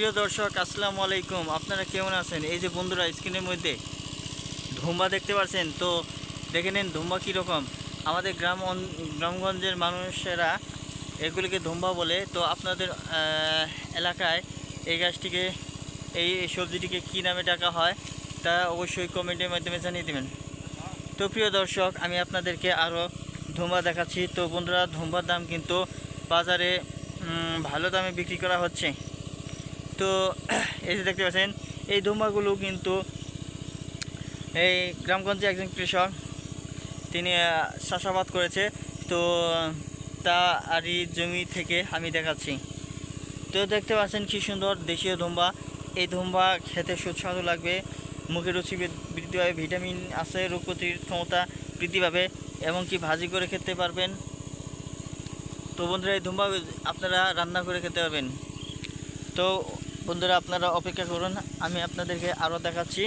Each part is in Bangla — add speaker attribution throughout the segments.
Speaker 1: প্রিয় দর্শক, আসসালামু আলাইকুম। আপনারা কেমন আছেন? এই যে বন্ধুরা, স্ক্রিনের মধ্যে ধুম্বা দেখতে পাচ্ছেন। তো দেখে নিন ধুম্বা কীরকম। আমাদের গ্রাম গ্রামগঞ্জের মানুষেরা এগুলিকে ধুম্বা বলে। তো আপনাদের এলাকায় এই গাছটিকে, এই সবজিটিকে কী নামে ডাকা হয়, তা অবশ্যই কমেন্টের মাধ্যমে জানিয়ে দেবেন। তো প্রিয় দর্শক, আমি আপনাদেরকে আরও ধুম্বা দেখাচ্ছি। তো বন্ধুরা ধুম্বার দাম কিন্তু বাজারে ভালো দামে বিক্রি করা হচ্ছে। তো এই যে দেখতে পাচ্ছেন, এই ধুম্বাগুলো কিন্তু এই গ্রামগঞ্জে একজন কৃষক, তিনি চাষাবাদ করেছে। তো, তা আরই জমি থেকে আমি দেখাচ্ছি। তো দেখতে পাচ্ছেন কি সুন্দর দেশীয় ধুম্বা এই ধুম্বা খেতে সুস্বাদু লাগবে। মুখে রুচি বৃদ্ধি পাবে, ভিটামিন আছে, রোগ প্রতিরোধ ক্ষমতা বৃদ্ধি পাবে এবং কি ভাজি করে খেতে পারবেন। তো বন্ধুরা, এই ধুম্বা আপনারা রান্না করে খেতে পারবেন। তো বন্ধুরা, আপনারা অপেক্ষা করুন, আমি আপনাদেরকে আরও দেখাচ্ছি।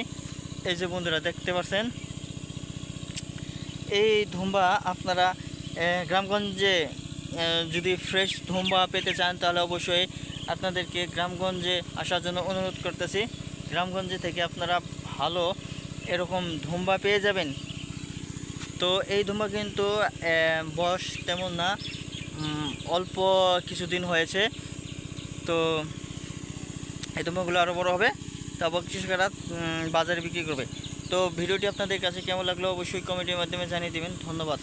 Speaker 1: এই যে বন্ধুরা, দেখতে পাচ্ছেন? এই ধুম্বা আপনারা গ্রামগঞ্জে যদি ফ্রেশ ধুম্বা পেতে চান, তাহলে অবশ্যই আপনাদেরকে গ্রামগঞ্জে আসার জন্য অনুরোধ করতেছি। গ্রামগঞ্জে থেকে আপনারা ভালো এরকম ধুম্বা পেয়ে যাবেন। তো এই ধুম্বা কিন্তু বয়স তেমন না অল্প কিছুদিন হয়েছে। তো এই ধুম্বাগুলো আরও বড় হবে। তারপর কিছু উম, বাজারে বিক্রি করবে। তো ভিডিওটি আপনাদের কাছে কেমন লাগল অবশ্যই কমেন্টের মাধ্যমে জানিয়ে দেবেন। ধন্যবাদ।